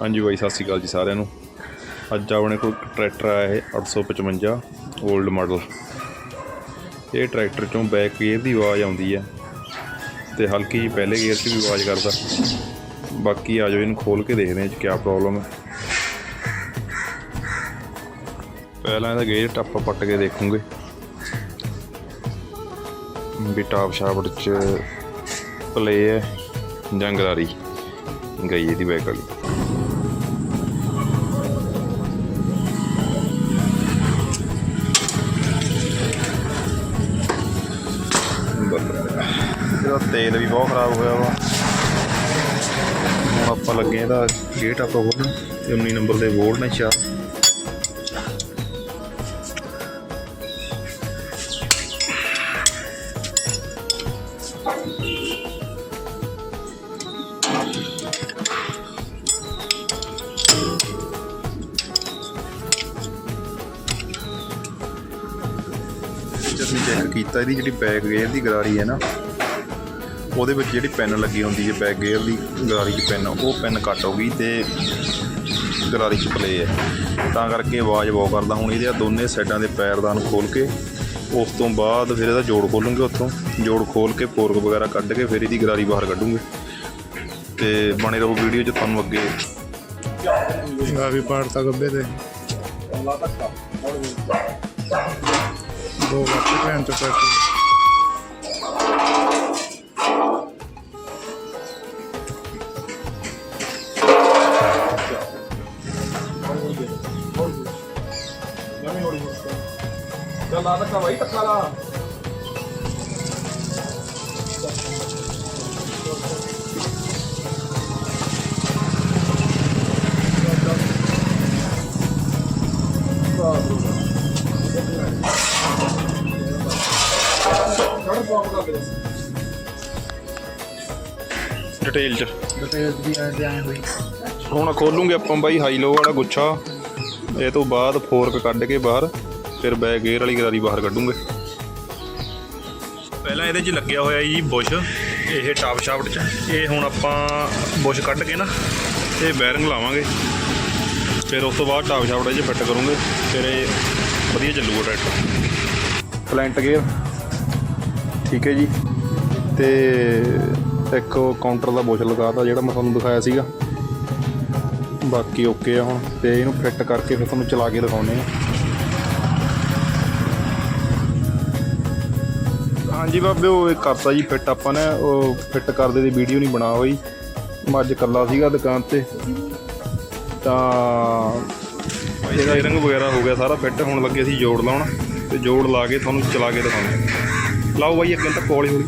ਹਾਂਜੀ ਬਾਈ, ਸਤਿ ਸ਼੍ਰੀ ਅਕਾਲ ਜੀ ਸਾਰਿਆਂ ਨੂੰ। ਅੱਜ ਆਪਣੇ ਕੋਲ ਇੱਕ ਟਰੈਕਟਰ ਆਇਆ ਹੈ 855 올ਡ ਮਾਡਲ ਇਹ ਟਰੈਕਟਰ ਚੋਂ ਬੈਕ ਗੇਅਰ ਦੀ ਆਵਾਜ਼ ਆਉਂਦੀ ਹੈ ਤੇ ਹਲਕੀ ਜਿਹੀ ਪਹਿਲੇ ਗੇਅਰ 'ਚ ਵੀ ਆਵਾਜ਼ ਕਰਦਾ। ਬਾਕੀ ਆ ਜਾਓ, ਇਹਨੂੰ ਖੋਲ ਕੇ ਦੇਖਦੇ ਹਾਂ ਇਹ 'ਚ ਕੀ ਪ੍ਰੋਬਲਮ ਹੈ। ਪਹਿਲਾਂ ਇਹਦਾ ਗੇਅਰ ਟੱਪ ਪੱਟ ਕੇ ਦੇਖੂਗੇ। ਵੀ ਟਾਪ ਸ਼ਾਫਟ 'ਚ ਪਲੇ ਹੈ ਜਾਂ ਗਰਾਰੀ, ਗਈ ਇਹਦੀ ਬੈਕ ਵਾਲੀ। ਇਹਦਾ ਤੇਲ ਵੀ ਬਹੁਤ ਖਰਾਬ ਹੋਇਆ ਵਾ। ਹੁਣ ਆਪਾਂ ਲੱਗੇ ਇਹਦਾ ਗੇਟ ਆਪਾਂ ਖੋਲ੍ਹਣ। ਤੇ 19 ਨੰਬਰ ਦੇ ਬੋਰਡ ਨੇ ਚਾਰ। ਅਸੀਂ ਚੈੱਕ ਕੀਤਾ, ਇਹਦੀ ਜਿਹੜੀ ਬੈਕ ਗੇਅਰ ਦੀ ਗਰਾਰੀ ਹੈ ਨਾ, ਉਹਦੇ ਵਿੱਚ ਜਿਹੜੀ ਪੈਨ ਲੱਗੀ ਹੁੰਦੀ ਹੈ ਬੈਕ ਗੇਅਰ ਦੀ ਗਰਾਰੀ 'ਚ ਪੈਨ ਉਹ ਪੈਨ ਕੱਟ ਹੋ ਗਈ ਤੇ ਗਰਾਰੀ 'ਚ ਪਲੇ ਹੈ। ਤਾਂ ਕਰਕੇ ਆਵਾਜ਼ ਬਹੁਤ ਕਰਦਾ ਹੁਣ ਇਹਦੇ ਆ ਦੋਨੇ ਸਾਈਡਾਂ ਦੇ ਪੈਰਦਾਨ ਖੋਲ ਕੇ, ਉਸ ਤੋਂ ਬਾਅਦ ਫਿਰ ਇਹਦਾ ਜੋੜ ਖੋਲੂੰਗੇ ਉੱਥੋਂ, ਜੋੜ ਖੋਲ ਕੇ ਪੋਰਕ ਵਗੈਰਾ ਕੱਢ ਕੇ ਫਿਰ ਇਹਦੀ ਗਰਾਰੀ ਬਾਹਰ ਕੱਢੂਗੇ। ਤੇ ਬਣੇ ਰਹੋ ਵੀਡੀਓ 'ਚ, ਤੁਹਾਨੂੰ ਅੱਗੇ ਆ ਵੀ ਪਾੜਤਾ ਗੱਬੇ ਤੇ। ਦੋ ਵਾਪਸ ਭੈਣ ਚੋ ਚੱਲ ਆ ਧੱਕਾ ਬਾਈ ਧੱਕਾ ਲਾ। ਚੜ ਕਰ ਡਿਟੇਲ 'ਚ। ਡਿਟੇਲ ਵੀ ਐਂ ਐਂ ਹੋਈ। ਹੁਣ ਖੋਲੂਗੇ ਆਪਾਂ ਬਾਈ ਹਾਈ ਲੋ ਵਾਲਾ ਗੁੱਛਾ। ਇਹ ਤੋਂ ਬਾਅਦ ਫੋਰਕ ਕੱਢ ਕੇ ਬਾਹਰ ਫਿਰ ਬੈਕ ਗੇਅਰ ਵਾਲੀ ਗਰਾਰੀ ਬਾਹਰ ਕੱਢੂਗੇ। ਪਹਿਲਾਂ ਇਹਦੇ 'ਚ ਲੱਗਿਆ ਹੋਇਆ ਜੀ ਬੁਸ਼ ਇਹ ਟਾਪ ਸ਼ਾਫਟ 'ਚ। ਇਹ ਹੁਣ ਆਪਾਂ ਬੁਸ਼ ਕੱਢ ਕੇ ਨਾ ਇਹ ਬੈਰਿੰਗ ਲਾਵਾਂਗੇ। ਫਿਰ ਉਸ ਤੋਂ ਬਾਅਦ ਟਾਪ ਸ਼ਾਫਟ 'ਚ ਫਿੱਟ ਕਰੂੰਗੇ। ਫਿਰ ਇਹ ਵਧੀਆ ਚੱਲੂਗਾ ਟਰੈਕਟਰ। ਫਲੈਂਟ ਗੇਅਰ ਠੀਕ ਹੈ ਜੀ। ਤੇ ਇੱਕ ਕਾਊਂਟਰ ਦਾ ਬੁਸ਼ ਲਗਾਤਾ, ਜਿਹੜਾ ਮੈਂ ਤੁਹਾਨੂੰ ਦਿਖਾਇਆ ਸੀਗਾ। ਬਾਕੀ ਓਕੇ ਆ ਹੁਣ। ਤੇ ਇਹਨੂੰ ਫਿੱਟ ਕਰਕੇ ਫਿਰ ਤੁਹਾਨੂੰ ਚਲਾ ਕੇ ਦਿਖਾਉਨੇ ਆ। ਹਾਂਜੀ ਬਾਬੇ, ਉਹ ਇਹ ਕਰਤਾ ਜੀ ਫਿੱਟ ਆਪਾਂ ਨੇ। ਉਹ ਫਿੱਟ ਕਰਦੇ ਦੀ ਵੀਡੀਓ ਨਹੀਂ ਬਣਾ ਹੋਈ। ਮੈਂ ਅੱਜ ਇਕੱਲਾ ਸੀਗਾ ਦੁਕਾਨ ਤੇ। ਤਾਂ ਇਹਦਾ ਰੰਗ ਵਗੈਰਾ ਹੋ ਗਿਆ ਸਾਰਾ ਫਿੱਟ ਹੁਣ ਲੱਗੇ ਸੀ ਜੋੜ ਲਾਉਣ। ਤੇ ਜੋੜ ਲਾ ਕੇ ਤੁਹਾਨੂੰ ਚਲਾ ਕੇ ਦਿਖਾਉਣੇ ਲਾਓ ਬਾਈ ਅੱਗੇ ਤੱਕ ਕੋਲ ਹੀ ਹੋਈ